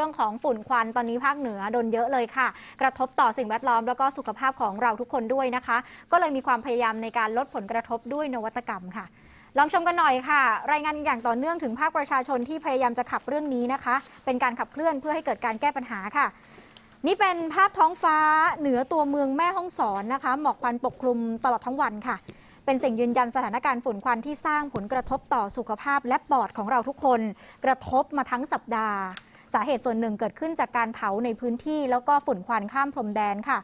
รื่องของฝุ่นควันตอนนี้ภาคเหนือโดนเยอะเลยค่ะ กระทบต่อสิ่งแวดล้อมแล้วก็สุขภาพของเราทุกคนด้วยนะคะ ก็เลยมีความพยายามในการลดผลกระทบด้วยนวัตกรรมค่ะ ลองชมกันหน่อยค่ะ รายงานอย่างต่อเนื่องถึงภาคประชาชนที่พยายามจะขับเรื่องนี้นะคะ เป็นการขับเคลื่อนเพื่อให้เกิดการแก้ปัญหาค่ะนี่เป็นภาพท้องฟ้าเหนือตัวเมืองแม่ฮ่องสอนนะคะ หมอกควันปกคลุมตลอดทั้งวันค่ะ เป็นสิ่งยืนยันสถานการณ์ฝุ่นควันที่สร้างผลกระทบต่อสุขภาพและปอดของเราทุกคน กระทบมาทั้งสัปดาห์ สาเหตุส่วนหนึ่งเกิดขึ้นจากการเผาในพื้นที่ แล้วก็ฝุ่นควันข้ามพรมแดนค่ะ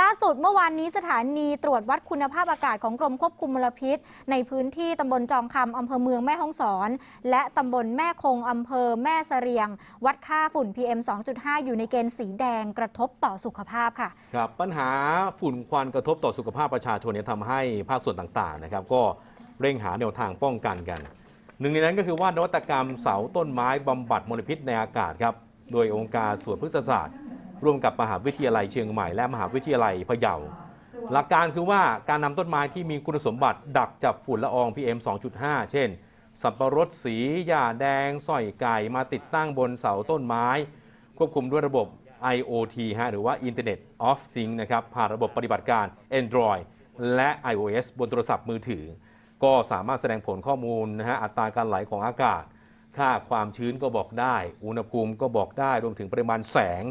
ล่าสุดเมื่อวานนี้สถานีตรวจวัดคุณภาพอากาศของกรมควบคุมมลพิษ ในพื้นที่ตำบลจองคำอำเภอเมืองแม่ฮ่องสอน และตำบลแม่คงอำเภอแม่เสรียง วัดค่าฝุ่น PM 2.5 อยู่ในเกณฑ์สีแดงกระทบต่อสุขภาพค่ะครับปัญหาฝุ่นควันกระทบต่อสุขภาพประชาชนเนี่ยทำให้ภาคส่วนต่างๆนะครับก็เร่งหาแนวทางป้องกันกัน หนึ่งในนั้นก็คือว่านวัตกรรมเสาต้นไม้บำบัดมลพิษในอากาศครับ โดยองค์การส่วนพฤกษศาสตร์ ร่วมกับมหาวิทยาลัยเชียงใหม่และมหาวิทยาลัยพะเยา หลักการคือว่าการนำต้นไม้ที่มีคุณสมบัติดักจับฝุ่นละออง PM 2.5 เช่น สับปะรดสีหญ้าแดงสร้อยไก่มาติดตั้งบนเสาต้นไม้ ควบคุมด้วยระบบ IoT ฮะหรือว่า Internet of Things นะครับผ่านระบบปฏิบัติการ Android และ iOS บนโทรศัพท์มือถือ ก็สามารถแสดงผลข้อมูลนะฮะอัตราการไหลของอากาศ ค่าความชื้นก็บอกได้ อุณหภูมิก็บอกได้ รวมถึงปริมาณแสง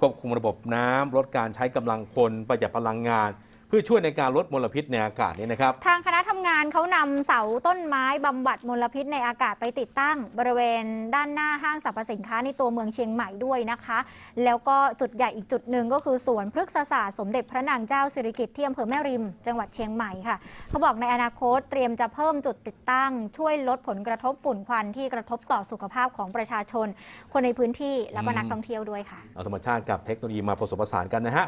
ควบคุมระบบน้ำลดการใช้กำลังคนประหยัดพลังงาน เพื่อช่วยในการลดมลพิษในอากาศเนี่ยนะครับ ทางคณะทำงานเขานำเสาต้นไม้บำบัดมลพิษในอากาศไปติดตั้ง บริเวณด้านหน้าห้างสรรพสินค้าในตัวเมืองเชียงใหม่ด้วยนะคะ แล้วก็จุดใหญ่อีกจุดหนึ่งก็คือสวนพฤกษศาสตร์สมเด็จพระนางเจ้าสิริกิติ์ที่อำเภอแม่ริม จังหวัดเชียงใหม่ค่ะเขาบอกในอนาคตเตรียมจะเพิ่มจุดติดตั้ง ช่วยลดผลกระทบฝุ่นควันที่กระทบต่อสุขภาพของประชาชน คนในพื้นที่แล้วก็นักท่องเที่ยวด้วยค่ะ เอาธรรมชาติกับเทคโนโลยีมาผสมผสานกันนะฮะ